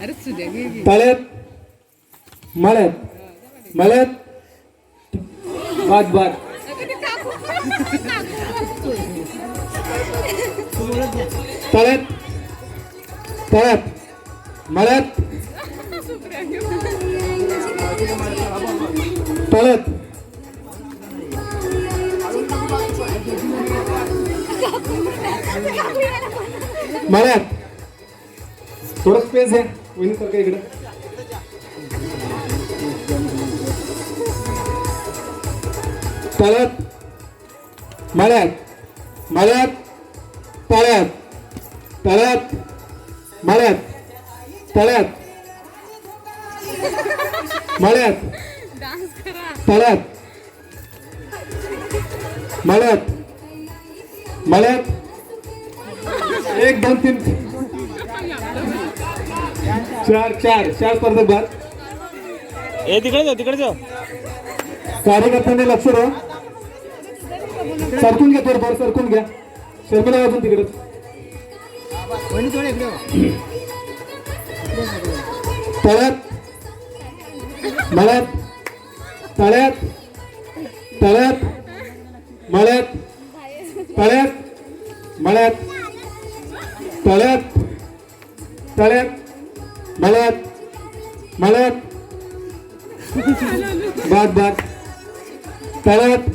अरे सुद्या घे घे. तळ्यात मळ्यात मळ्यात बाद बाद तळ्यात तळ्यात मळ्यात तळ्यात मळ्यात थोडं स्पेस आहे. वहिनी सारखं इकडं? तळ्यात. मळ्यात. मळ्यात. तळ्यात. तळ्यात. मळ्यात. तळ्यात. मळ्यात. तळ्यात. मळ्यात. मळ्यात. एक दोन तीन. चार चार चार स्पर्धक बाद. ए तिकडे जाऊ तिकडे जाऊ. कार्यकर्त्यांनी लक्ष द्या. सरकून घ्या थोडं फार सरकून घ्या. शर्मिला वाजून तिकडे. तळ्यात. मळ्यात. तळ्यात. तळ्यात. मळ्यात. तळ्यात. मळ्यात. तळ्यात. तळ्यात. मळ्यात मळ्यात बाद बाद तळ्यात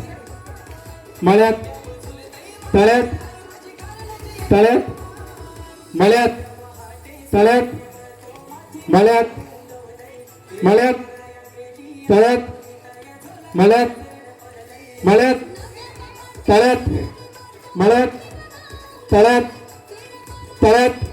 मळ्यात तळ्यात तळ्यात मळ्यात तळ्यात मळ्यात मळ्यात तळ्यात मळ्यात मळ्यात तळ्यात मळ्यात तळ्यात तळ्यात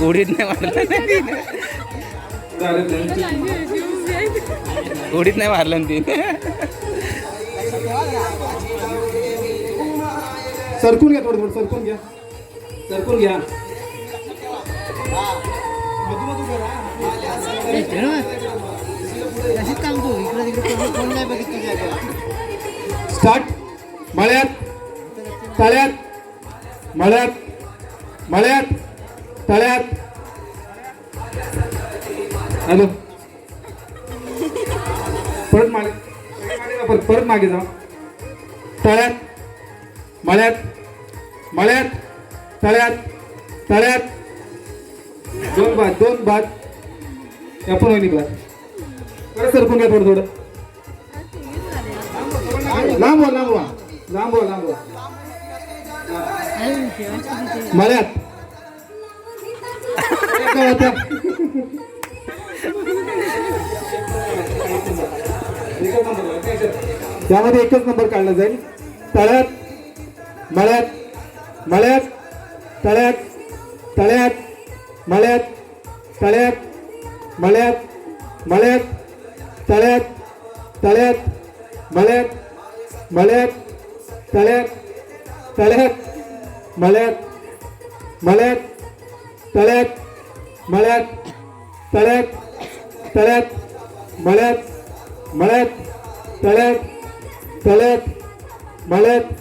उडीत नाही मारलं उडीत नाही मारलं ना ती सरकून घ्या थोडं थोडं सरकून घ्या सरकून घ्या अशीच काम तू इकडे तिकडे कोण कोण नाही बघितलं तुझ्याकडे स्टार्ट मळ्यात तळ्यात मळ्यात मळ्यात तळ्यात. हॅलो. परत मागे परत परत मागे जा. तळ्यात मळ्यात मळ्यात तळ्यात तळ्यात. दोन बाद दोन बाद. या पण निघला परत सरकून घ्या थोडं थोडं. लांब लांब लांब लांब मळ्यात त्यामध्ये एकच नंबर काढला जाईल. तळ्यात मळ्यात मळ्यात तळ्यात तळ्यात मळ्यात तळ्यात मळ्यात मळ्यात तळ्यात तळ्यात मळ्यात मळ्यात तळ्यात तळ्यात. मळ्यात मळ्यात तळ्यात मळ्यात तळ्यात तळ्यात मळ्यात मळ्यात तळ्यात तळ्यात मळ्यात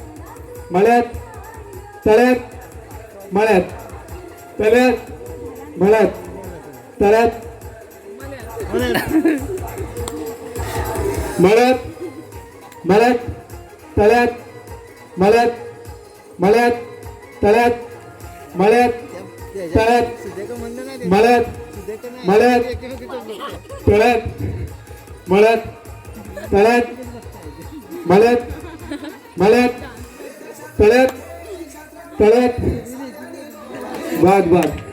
मळ्यात तळ्यात मळ्यात तळ्यात मळ्यात तळ्यात मळ्यात मळ्यात तळ्यात मळ्यात मळ्यात तळ्यात मळ्यात तळ्यात मळ्यात मळ्यात तळ्यात मळ्यात तळ्यात मळ्यात मळ्यात तळ्यात तळ्यात. बाद बाद